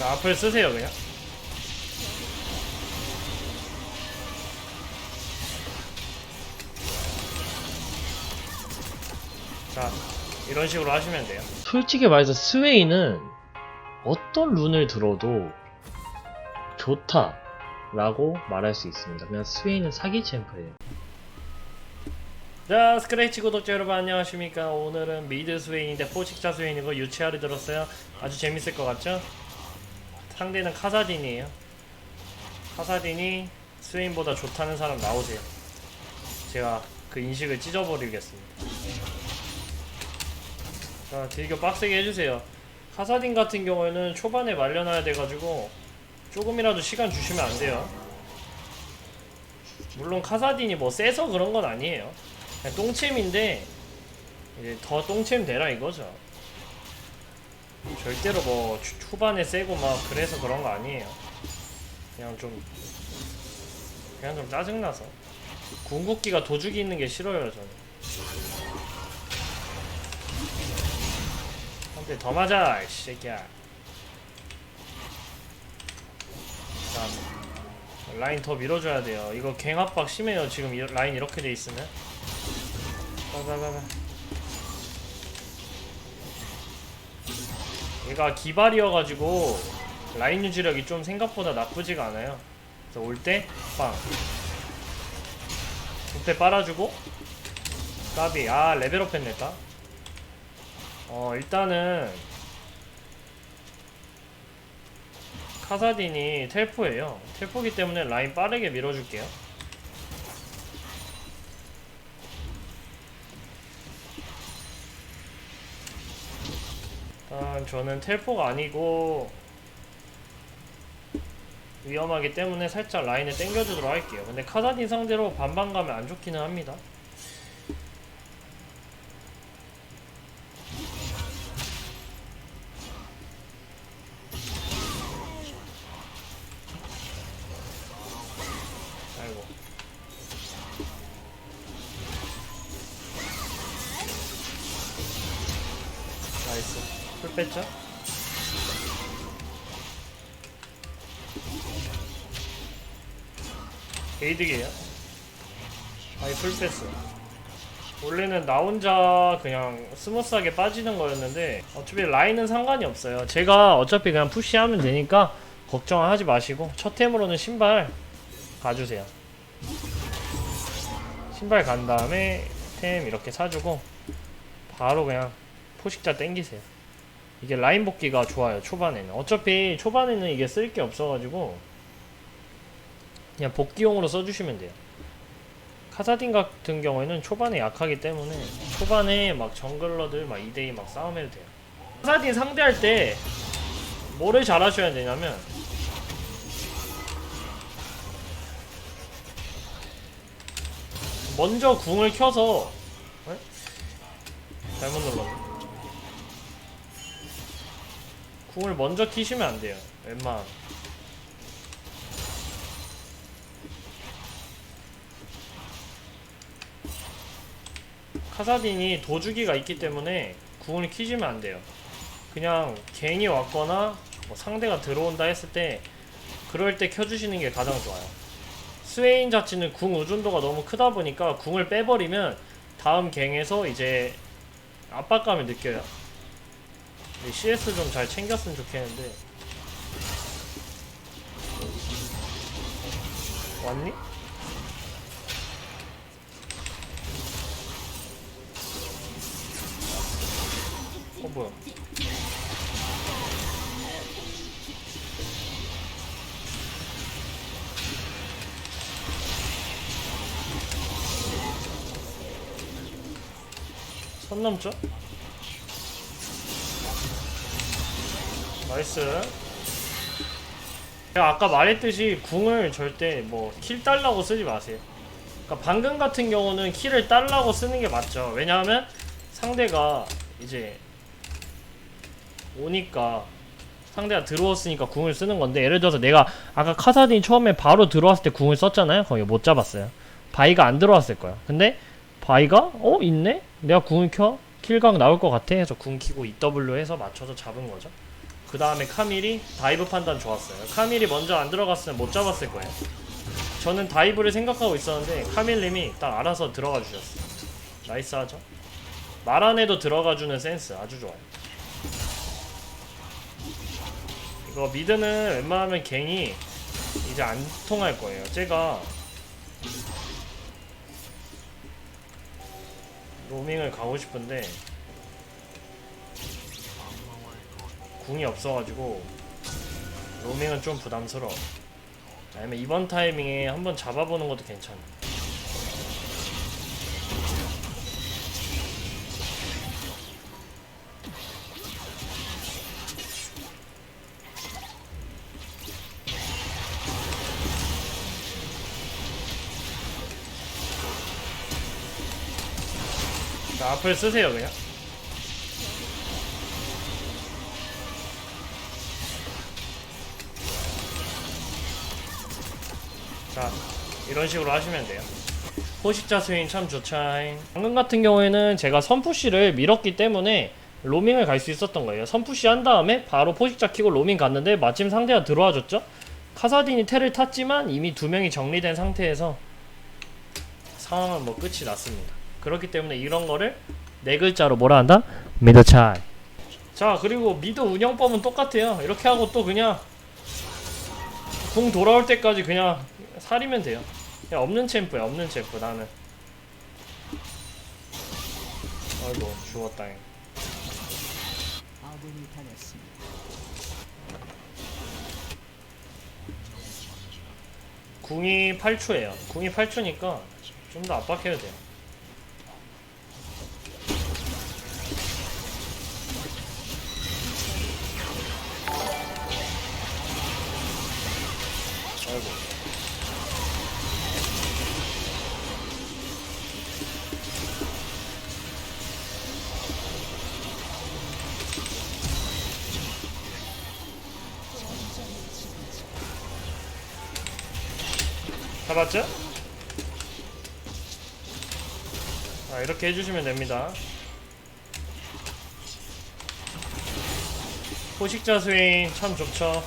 자, 앞을 쓰세요 그냥. 자, 이런 식으로 하시면 돼요. 솔직히 말해서 스웨이는 어떤 룬을 들어도 좋다 라고 말할 수 있습니다. 그냥 스웨이는 사기 챔프예요. 자, 스크래치 구독자 여러분 안녕하십니까? 오늘은 미드 스웨인인데 포식자 스웨인이고 유치아를 들었어요. 아주 재밌을 것 같죠? 상대는 카사딘이에요. 카사딘이 스웨인보다 좋다는 사람 나오세요. 제가 그 인식을 찢어버리겠습니다. 자, 딜교 빡세게 해주세요. 카사딘 같은 경우에는 초반에 말려놔야 돼가지고 조금이라도 시간 주시면 안 돼요. 물론 카사딘이 뭐 세서 그런 건 아니에요. 그냥 똥챔인데 이제 더 똥챔 되라 이거죠. 절대로 뭐 초- 초반에 세고 막 그래서 그런 거 아니에요. 그냥 좀 그냥 좀 짜증나서 궁극기가 도죽이 있는 게 싫어요 저는. 한대 더 맞아 이 새끼야. 자 라인 더 밀어줘야 돼요. 이거 갱 압박 심해요. 지금 이- 라인 이렇게 돼 있으면. 가가가가. 얘가 기발이어가지고 라인 유지력이 좀 생각보다 나쁘지가 않아요. 그래서 올 때 빵. 부패 빨아주고 까비. 아 레벨업 했네까. 어 일단은 카사딘이 텔포예요. 텔포기 때문에 라인 빠르게 밀어줄게요. 저는 텔포가 아니고 위험하기 때문에 살짝 라인을 당겨주도록 할게요. 근데 카사딘 상대로 반반 가면 안 좋기는 합니다. 아이고. 나이스. 풀 뺐죠? 게이득이에요. 아이 풀 뺐어. 원래는 나 혼자 그냥 스무스하게 빠지는 거였는데 어차피 라인은 상관이 없어요. 제가 어차피 그냥 푸시하면 되니까 걱정하지 마시고 첫 템으로는 신발 가주세요. 신발 간 다음에 템 이렇게 사주고 바로 그냥 포식자 땡기세요. 이게 라인 복귀가 좋아요 초반에는 어차피 초반에는 이게 쓸 게 없어가지고 그냥 복귀용으로 써주시면 돼요. 카사딘 같은 경우에는 초반에 약하기 때문에 초반에 막 정글러들 막 2대2 막 싸움해도 돼요. 카사딘 상대할 때 뭐를 잘 하셔야 되냐면 먼저 궁을 켜서 에? 잘못 눌렀네. 궁을 먼저 키시면 안 돼요. 웬만. 카사딘이 도주기가 있기 때문에 궁을 키시면 안 돼요. 그냥 갱이 왔거나 뭐 상대가 들어온다 했을 때 그럴 때 켜주시는 게 가장 좋아요. 스웨인 자체는 궁 의존도가 너무 크다 보니까 궁을 빼버리면 다음 갱에서 이제 압박감을 느껴요. CS 좀 잘 챙겼으면 좋겠는데 왔니? 어 뭐야? 선 넘죠? 나이스. 제가 아까 말했듯이 궁을 절대 뭐 킬 달라고 쓰지 마세요. 그러니까 방금 같은 경우는 킬을 달라고 쓰는 게 맞죠. 왜냐하면 상대가 이제 오니까 상대가 들어왔으니까 궁을 쓰는 건데 예를 들어서 내가 아까 카사딘 처음에 바로 들어왔을 때 궁을 썼잖아요. 거기 못 잡았어요. 바이가 안 들어왔을 거야. 근데 바이가 어 있네? 내가 궁을 켜 킬각 나올 것 같아 해서 궁 키고 EW 해서 맞춰서 잡은 거죠. 그 다음에 카밀이 다이브 판단 좋았어요. 카밀이 먼저 안 들어갔으면 못 잡았을 거예요. 저는 다이브를 생각하고 있었는데 카밀님이 딱 알아서 들어가 주셨어요. 나이스 하죠? 말 안 해도 들어가주는 센스 아주 좋아요. 이거 미드는 웬만하면 갱이 이제 안 통할 거예요. 제가 로밍을 가고 싶은데 궁이 없어가지고 로밍은 좀 부담스러워. 아니면 이번 타이밍에 한번 잡아보는 것도 괜찮아. 자, 앞을 쓰세요 그냥. 자, 이런 식으로 하시면 돼요. 포식자 스윙 참 좋차잉. 방금 같은 경우에는 제가 선푸시를 밀었기 때문에 로밍을 갈 수 있었던 거예요. 선푸시 한 다음에 바로 포식자 키고 로밍 갔는데 마침 상대가 들어와 줬죠? 카사딘이 테를 탔지만 이미 두 명이 정리된 상태에서 상황은 뭐 끝이 났습니다. 그렇기 때문에 이런 거를 네 글자로 뭐라 한다? 미드 차이. 자, 그리고 미드 운영법은 똑같아요. 이렇게 하고 또 그냥 공 돌아올 때까지 그냥 살이면 돼요. 그냥 없는 챔프야, 없는 챔프 나는. 아이고 죽었다 잉. 아군이 당했습니다. 궁이 8초예요. 궁이 8초니까 좀 더 압박해도 돼요. 잡았죠? 자, 이렇게 해주시면 됩니다. 포식자 스윙 참 좋죠.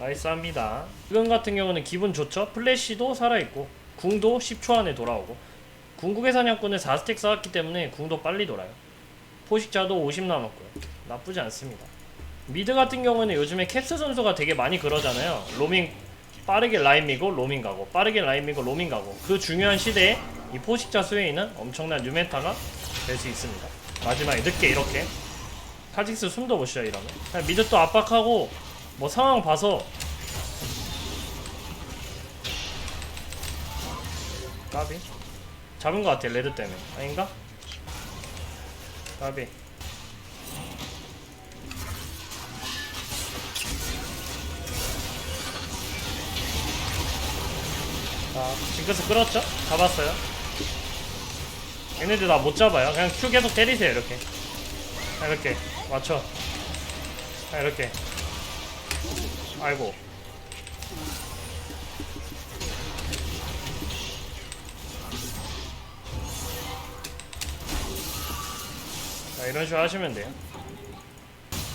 나이스합니다. 지금 같은 경우는 기분 좋죠. 플래시도 살아있고 궁도 10초 안에 돌아오고 궁극의 사냥꾼을 4스택 쌓았기 때문에 궁도 빨리 돌아요. 포식자도 50 남았고요. 나쁘지 않습니다. 미드 같은 경우는 요즘에 캡스 선수가 되게 많이 그러잖아요. 로밍 빠르게 라인 미고 로밍 가고 빠르게 라인 미고 로밍 가고. 그 중요한 시대에 이 포식자 스웨이는 엄청난 뉴메타가 될 수 있습니다. 마지막에 늦게 이렇게. 카직스 숨도 못 쉬어 이러면. 그냥 미드 또 압박하고 뭐 상황 봐서. 까비? 잡은 것 같아 레드 때문에. 아닌가? 까비 자, 징크스 끌었죠? 잡았어요. 얘네들 나 못 잡아요. 그냥 Q 계속 때리세요, 이렇게. 자, 이렇게. 맞춰. 자, 이렇게. 아이고. 자, 이런 식으로 하시면 돼요.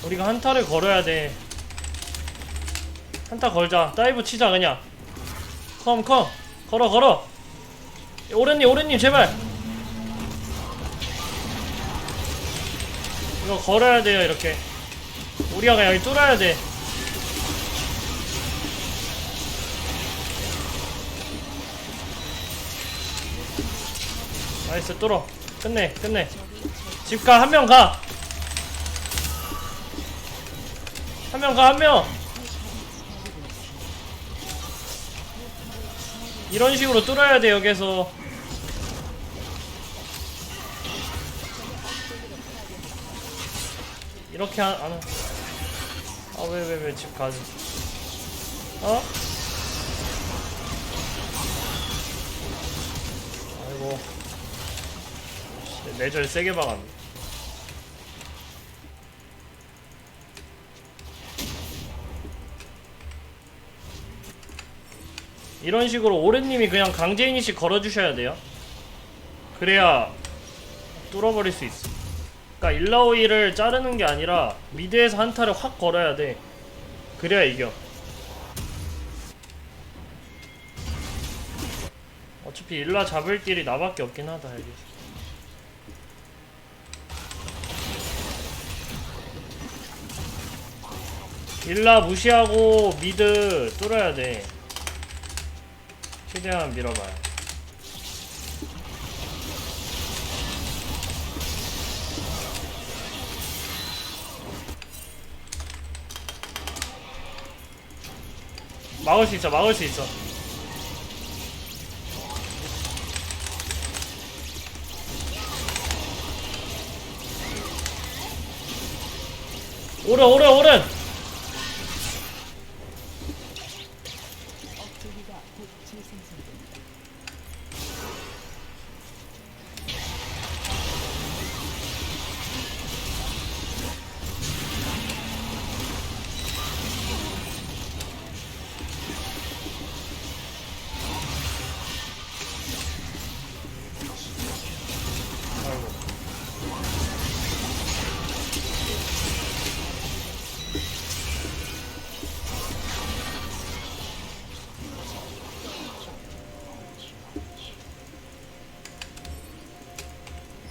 우리가 한타를 걸어야 돼. 한타 걸자. 다이브 치자, 그냥. 컴, 컴. 걸어, 걸어. 오렌님, 오렌님, 제발. 이거 걸어야 돼요, 이렇게. 우리가 그냥 여기 뚫어야 돼. 나이스, 뚫어. 끝내, 끝내. 집 가, 한 명 가. 한 명 가, 한 명. 이런 식으로 뚫어야 돼 여기서 이렇게 안, 안 아, 왜, 왜, 왜, 집 가지? 어? 아이고. 씨, 내절 세게 박았네. 이런 식으로 오렌님이 그냥 강제이니씩 걸어주셔야 돼요. 그래야 뚫어버릴 수 있어. 그러니까 일라오이를 자르는 게 아니라 미드에서 한타를 확 걸어야 돼. 그래야 이겨. 어차피 일라 잡을 길이 나밖에 없긴 하다 여기. 일라 무시하고 미드 뚫어야 돼. 최대한 밀어봐요. 막을 수 있어, 막을 수 있어. 오른, 오른, 오른!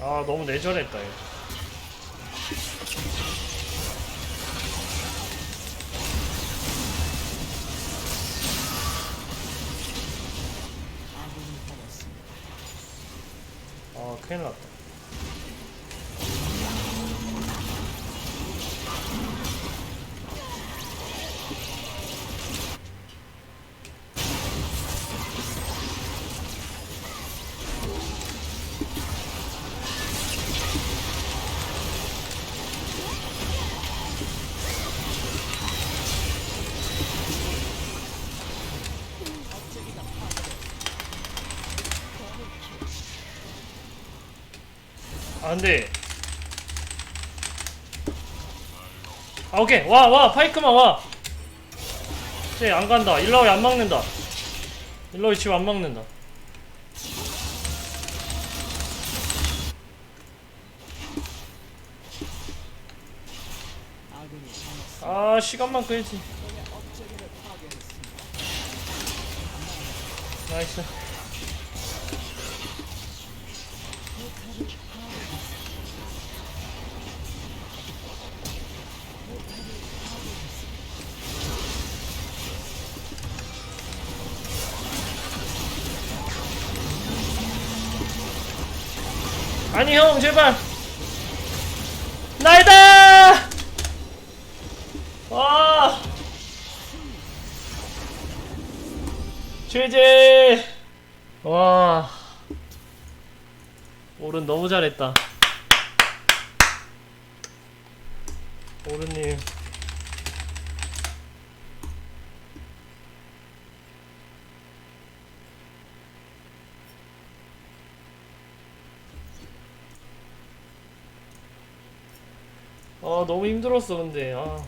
아 너무 내절했다 이거. 아 큰일 났다 아 근데 아 오케이. 와와 파이크만 와. 쟤 안 간다. 일라오이 안 막는다. 일라오이 집안 막는다. 아 시간만 끌지. 나이스 아니 형 제발. 나이다! 와 최재 와. 오른 너무 잘했다. 오른님 너무 힘들었어 근데. 아